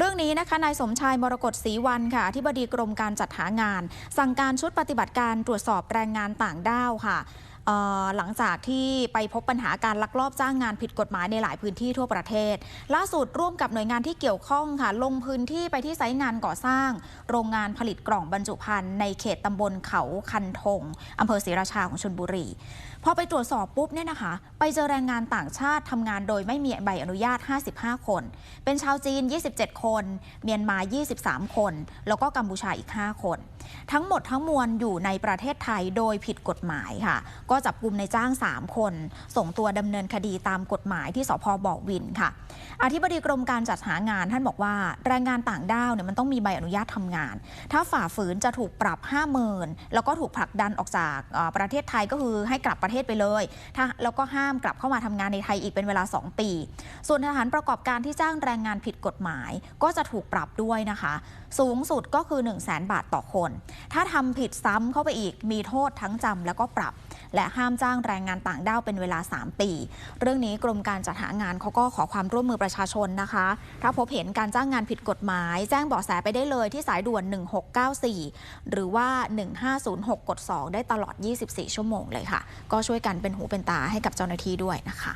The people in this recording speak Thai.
เรื่องนี้นะคะนายสมชายมรกตศรีวันค่ะที่บดีกรมการจัดหางาน สั่งการชุดปฏิบัติการตรวจสอบแรงงานต่างด้าวค่ะ หลังจากที่ไปพบปัญหาการลักลอบจ้างงานผิดกฎหมายในหลายพื้นที่ทั่วประเทศ ล่าสุดร่วมกับหน่วยงานที่เกี่ยวข้องค่ะ ลงพื้นที่ไปที่ไซต์งานก่อสร้าง โรงงานผลิตกล่องบรรจุภัณฑ์ในเขตตำบลเขาคันธงอำเภอศรีราชาของชลบุรีพอไปตรวจสอบปุ๊บเนี่ยนะคะ ไปเจอแรงงานต่างชาติทำงานโดยไม่มีใบอนุญาต 55 คน เป็นชาวจีน 27 คน เมียนมา 23 คน แล้วก็กัมพูชาอีก 5 คน ทั้งหมดทั้งมวลอยู่ในประเทศไทยโดยผิดกฎหมายค่ะก็จับกลุ่มในจ้าง 3 คน ส่งตัวดำเนินคดีตามกฎหมายที่สพบ่อวินค่ะอธิบดีกรมการจัดหางานท่านบอกว่าแรงงานต่างด้าวเนี่ยมันต้องมีใบอนุญาตทำงาน ถ้าฝ่าฝืนจะถูกปรับ 50,000 แล้วก็ถูกผลักดันออกจากประเทศไทยก็คือให้กลับประเทศไปเลยถ้าแล้วก็ห้ามกลับเข้ามาทำงานในไทยอีกเป็นเวลา 2 ปี ส่วนทหารประกอบการที่จ้างแรงงานผิดกฎหมาย ก็จะถูกปรับด้วยนะคะ สูงสุดก็คือ 1 0 0 0 0แบาทต่อคน ถ้าทำผิดซ้ำเข้าไปอีกมีโทษทั้งจำแล้วก็ปรับ และห้ามจ้างแรงงานต่างด้าวเป็นเวลา 3 ปี เรื่องนี้กรมการจัดหางานเขาก็ขอความร่วมมือประชาชนนะคะ ถ้าพบเห็นการจ้างงานผิดกฎหมาย แจ้งเบาะแสไปได้เลยที่สายด่วน 1694 หรือว่า 1506กด2ได้ตลอด 24 ชั่วโมงเลยค่ะ ก็ช่วยกันเป็นหูเป็นตาให้กับเจ้าหน้าที่ด้วยนะคะ